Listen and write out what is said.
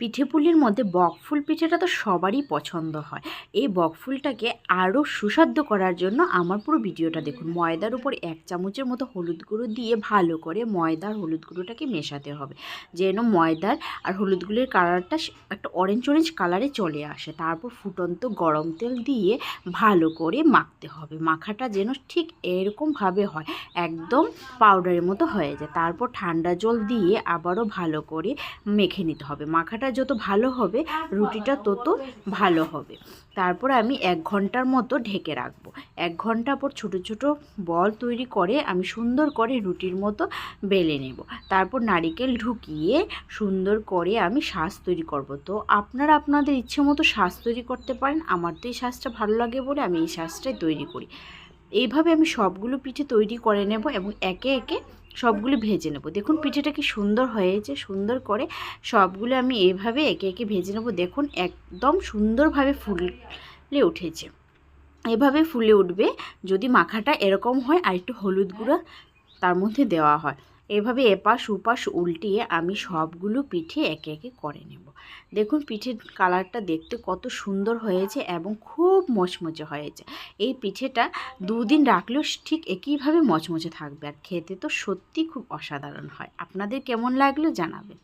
পিঠে পুলির মধ্যে বকফুল পিঠেটা তো সবারই পছন্দ হয়। এই বকফুলটাকে আরও সুস্বাদ্য করার জন্য আমার পুরো ভিডিওটা দেখুন। ময়দার উপর এক চামচের মতো হলুদ গুঁড়ো দিয়ে ভালো করে ময়দা আর হলুদ গুঁড়োটাকে মেশাতে হবে। যেন ময়দার আর হলুদ গুঁড়োর কালারটা একটা অরেঞ্জ অরেঞ্জ কালারে চলে আসে। তারপর ফুটন্ত গরম তেল দিয়ে ভালো করে মাখতে হবে। মাখাটা যেন ঠিক এরকমভাবে হয়, একদম পাউডারের মতো হয়ে যায়। তারপর ঠান্ডা জল দিয়ে আবারও ভালো করে মেখে নিতে হবে। মাখাটা যত ভালো হবে, রুটিটা তত ভালো হবে। তারপর আমি এক ঘণ্টার মতো ঢেকে রাখব। এক ঘণ্টা পর ছোট ছোট বল তৈরি করে আমি সুন্দর করে রুটির মতো বেলে নেব। তারপর নারিকেল ঢুকিয়ে সুন্দর করে আমি শ্বাস তৈরি করব। তো আপনারা আপনাদের ইচ্ছে মতো শ্বাস তৈরি করতে পারেন। আমার তো এই শ্বাসটা ভালো লাগে বলে আমি এই শ্বাসটাই তৈরি করি। এইভাবে আমি সবগুলো পিঠে তৈরি করে নেব এবং একে একে সবগুলো ভেজে নেব। দেখুন পিঠেটা কি সুন্দর হয়েছে, সুন্দর করে সবগুলো আমি এভাবে একে একে ভেজে নেব। দেখুন একদম সুন্দরভাবে ফুলে উঠেছে। এভাবে ফুলে উঠবে। যদি মাখাটা এরকম হয়, আর একটু হলুদ গুঁড়ো তার মধ্যে দেওয়া হয়। এভাবে এপাশ উপাশ উল্টিয়ে আমি সবগুলো পিঠে একে একে করে নেব। দেখুন পিঠের কালারটা দেখতে কত সুন্দর হয়েছে এবং খুব মচমচে হয়েছে। এই পিঠেটা দুদিন রাখলেও ঠিক একইভাবে মচমচে থাকবে আর খেতে তো সত্যি খুব অসাধারণ হয়। আপনাদের কেমন লাগল জানাবেন।